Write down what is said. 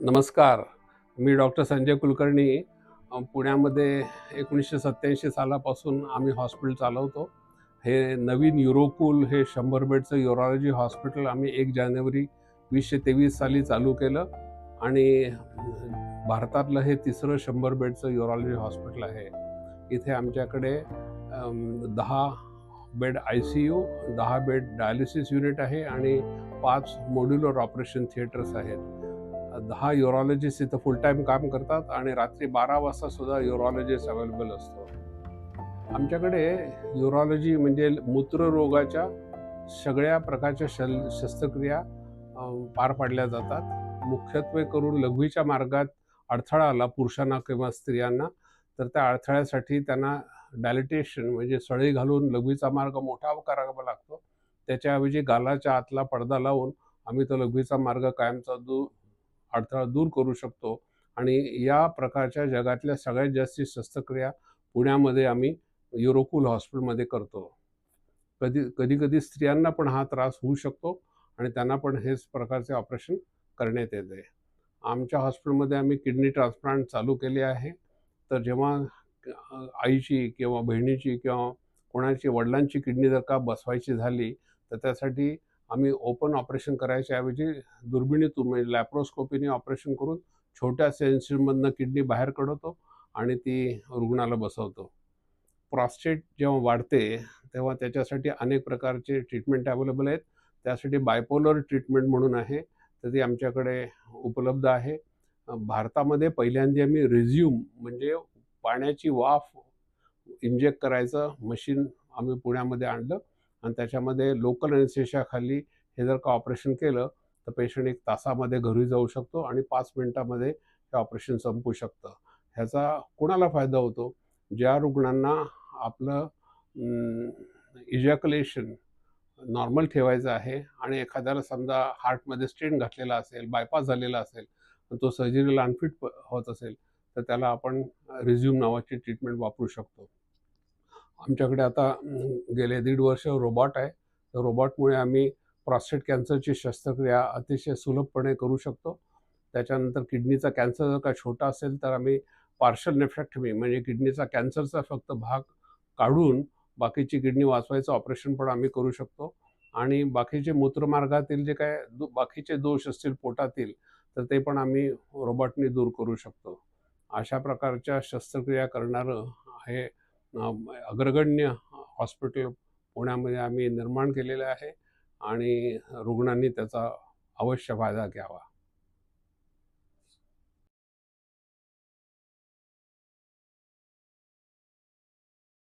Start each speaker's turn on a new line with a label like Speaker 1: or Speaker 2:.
Speaker 1: नमस्कार. मी डॉक्टर संजय कुलकर्णी. पुण्यामध्ये एकोणीसशे सत्त्याऐंशी सालापासून आम्ही हॉस्पिटल चालवतो. हे नवीन युरोकूल हे शंभर बेडचं युरॉलॉजी हॉस्पिटल आम्ही एक जानेवारी वीसशे तेवीस साली चालू केलं. आणि भारतातलं हे तिसरं शंभर बेडचं युरॉलॉजी हॉस्पिटल आहे. इथे आमच्याकडे दहा बेड आय सी यू दहा बेड डायलिसिस युनिट आहे आणि पाच मॉड्युलर ऑपरेशन थिएटर्स आहेत. दहा युरॉलॉजिस्ट इथं फुल टाईम काम करतात आणि रात्री बारा वाजता सुद्धा युरॉलॉजिस्ट अवेलेबल असतो. आमच्याकडे युरॉलॉजी म्हणजे मूत्ररोगाच्या सगळ्या प्रकारच्या शल शस्त्रक्रिया पार पाडल्या जातात. मुख्यत्वे करून लघवीच्या मार्गात अडथळा आला पुरुषांना किंवा स्त्रियांना तर त्या अडथळ्यासाठी त्यांना डायलिटेशन म्हणजे सळी घालून लघवीचा मार्ग मोठा करावा लागतो. त्याच्याऐवजी गालाच्या आतला पडदा लावून आम्ही तो लघवीचा मार्ग कायमचा दूर अडथळा दूर करू शकतो. आणि या प्रकारच्या जगातल्या सगळ्यात जास्ती शस्त्रक्रिया पुण्यामध्ये आम्ही युरोकुल हॉस्पिटलमध्ये करतो. कधी कधी कधी स्त्रियांना पण हा त्रास होऊ शकतो आणि त्यांना पण हेच प्रकारचे ऑपरेशन करण्यात येते. आमच्या हॉस्पिटलमध्ये आम्ही किडनी ट्रान्सप्लांट चालू केले आहे. तर जेव्हा आईची किंवा बहिणीची किंवा कोणाची वडिलांची किडनी जर का बसवायची झाली तर त्यासाठी आम्ही ओपन ऑपरेशन करायच्या ऐवजी दुर्बिणीतून म्हणजे लॅप्रोस्कोपीने ऑपरेशन करून छोट्या सेन्सिमधनं किडनी बाहेर काढवतो आणि ती रुग्णाला बसवतो. प्रॉस्टेट जेव्हा वाढते तेव्हा त्याच्यासाठी अनेक प्रकारचे ट्रीटमेंट अवेलेबल आहेत. त्यासाठी बायपोलर ट्रीटमेंट म्हणून आहे तर ती आमच्याकडे उपलब्ध आहे. भारतामध्ये पहिल्यांदा आम्ही रिझ्यूम म्हणजे पाण्याची वाफ इंजेक्ट करायचं मशीन आम्ही पुण्यामध्ये आणलं. आणि त्याच्यामध्ये लोकल अनेस्थेशियाखाली हे जर का ऑपरेशन केलं तर पेशंट एक तासामध्ये घरी जाऊ शकतो आणि पाच मिनटामध्ये हे ऑपरेशन संपू शकतं. ह्याचा कुणाला फायदा होतो? ज्या रुग्णांना आपलं इजॅक्युलेशन नॉर्मल ठेवायचं आहे आणि एखाद्याला समजा हार्टमध्ये स्टेन घातलेला असेल बायपास झालेला असेल तो सर्जरीला अनफिट होत असेल तर त्याला आपण रिझ्यूम नावाची ट्रीटमेंट वापरू शकतो. आमच्याकडे आता गेले दीड वर्ष रोबॉट आहे. तर रोबॉटमुळे आम्ही प्रॉस्टेट कॅन्सरची शस्त्रक्रिया अतिशय सुलभपणे करू शकतो. त्याच्यानंतर किडनीचा कॅन्सर जर का छोटा असेल तर आम्ही पार्शल नेफ्रॅक्टमी म्हणजे किडनीचा कॅन्सरचा फक्त भाग काढून बाकीची किडनी वाचवायचं ऑपरेशन पण आम्ही करू शकतो. आणि बाकीचे मूत्रमार्गातील जे काय दो बाकीचे दोष असतील पोटातील तर ते पण आम्ही रोबॉटने दूर करू शकतो. अशा प्रकारच्या शस्त्रक्रिया करणारं हे अग्रगण्य हॉस्पिटल पुण्यामध्ये आम्ही निर्माण केलेलं आहे आणि रुग्णांनी त्याचा अवश्य फायदा घ्यावा.